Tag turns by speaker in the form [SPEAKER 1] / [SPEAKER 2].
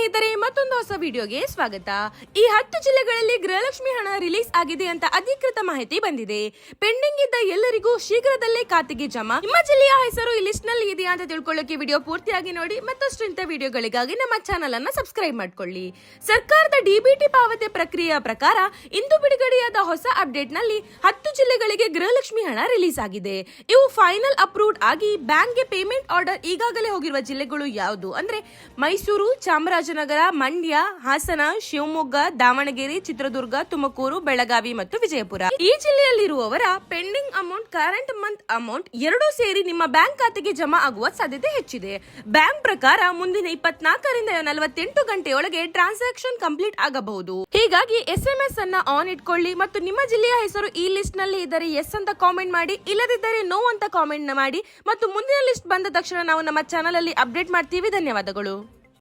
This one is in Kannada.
[SPEAKER 1] ಸ್ನೇಹಿತರೆ, ಮತ್ತೊಂದು ಹೊಸ ವಿಡಿಯೋಗೆ ಸ್ವಾಗತ. ಈ ಹತ್ತು ಜಿಲ್ಲೆಗಳಲ್ಲಿ ಗೃಹಲಕ್ಷ್ಮಿ ಹಣ ರಿಲೀಸ್ ಆಗಿದೆ ಅಂತ ಅಧಿಕೃತ ಮಾಹಿತಿ ಬಂದಿದೆ. ಪೆಂಡಿಂಗ್ ಇದ್ದ ಎಲ್ಲರಿಗೂ ಶೀಘ್ರದಲ್ಲೇ ಖಾತೆಗೆ ಜಮಾ. ನಿಮ್ಮ ಜಿಲ್ಲೆಯ ಹೆಸರು ಈ ಲಿಸ್ಟ್ನಲ್ಲಿ ಇದೆಯಾ ಅಂತ ತಿಳ್ಕೊಳ್ಳೋಕೆ ವಿಡಿಯೋ ಪೂರ್ತಿಯಾಗಿ ನೋಡಿ, ಮತ್ತಷ್ಟು ಇಂಥ ವಿಡಿಯೋಗಳಿಗಾಗಿ ನಮ್ಮ ಚಾನಲ್ ಅನ್ನ ಸಬ್ಸ್ಕ್ರೈಬ್ ಮಾಡ್ಕೊಳ್ಳಿ. ಸರ್ಕಾರದ ಡಿಬಿಟಿ ಪಾವತಿ ಪ್ರಕ್ರಿಯೆಯ ಪ್ರಕಾರ ಇಂದು ಬಿಡುಗಡೆಯಾದ ಹೊಸ ಅಪ್ಡೇಟ್ನಲ್ಲಿ ಹತ್ತು ಜಿಲ್ಲೆಗಳಿಗೆ ಗೃಹಲಕ್ಷ್ಮಿ ಹಣ ರಿಲೀಸ್ ಆಗಿದೆ. ಇವು ಫೈನಲ್ ಅಪ್ರೂವ್ಡ್ ಆಗಿ ಬ್ಯಾಂಕ್ಗೆ ಪೇಮೆಂಟ್ ಆರ್ಡರ್ ಈಗಾಗಲೇ ಹೋಗಿರುವ ಜಿಲ್ಲೆಗಳು ಯಾವುದು? ಅಂದ್ರೆ ಮೈಸೂರು ಚಾಮರಾಜನಗರ ಮಂಡ್ಯ, ಹಾಸನ, ಶಿವಮೊಗ್ಗ, ದಾವಣಗೆರೆ, ಚಿತ್ರದುರ್ಗ, ತುಮಕೂರು, ಬೆಳಗಾವಿ ಮತ್ತು ವಿಜಯಪುರ. ಈ ಜಿಲ್ಲೆಯಲ್ಲಿರುವವರ pending amount, current month amount ಎರಡೂ ಸೇರಿ ನಿಮ್ಮ ಬ್ಯಾಂಕ್ ಖಾತೆಗೆ ಜಮಾ ಆಗುವ ಸಾಧ್ಯತೆ ಹೆಚ್ಚಿದೆ. ಬ್ಯಾಂಕ್ ಪ್ರಕಾರ ಮುಂದಿನ ಇಪ್ಪತ್ನಾಲ್ಕರಿಂದ ನಲವತ್ತೆಂಟು ಗಂಟೆಯೊಳಗೆ ಟ್ರಾನ್ಸಾಕ್ಷನ್ ಕಂಪ್ಲೀಟ್ ಆಗಬಹುದು. ಹೀಗಾಗಿ ಎಸ್ ಎಂ ಎಸ್ ಅನ್ನ ಆನ್ ಇಟ್ಕೊಳ್ಳಿ ಮತ್ತು ನಿಮ್ಮ ಜಿಲ್ಲೆಯ ಹೆಸರು ಈ ಲಿಸ್ಟ್ನಲ್ಲಿ ಇದ್ದರೆ ಎಸ್ ಅಂತ ಕಾಮೆಂಟ್ ಮಾಡಿ, ಇಲ್ಲದಿದ್ದರೆ ನೋ ಅಂತ ಕಾಮೆಂಟ್ ಮಾಡಿ ಮತ್ತು ಮುಂದಿನ ಲಿಸ್ಟ್ ಬಂದ ತಕ್ಷಣ ನಾವು ನಮ್ಮ ಚಾನಲ್ ಅಲ್ಲಿ ಅಪ್ಡೇಟ್ ಮಾಡ್ತೀವಿ. ಧನ್ಯವಾದಗಳು.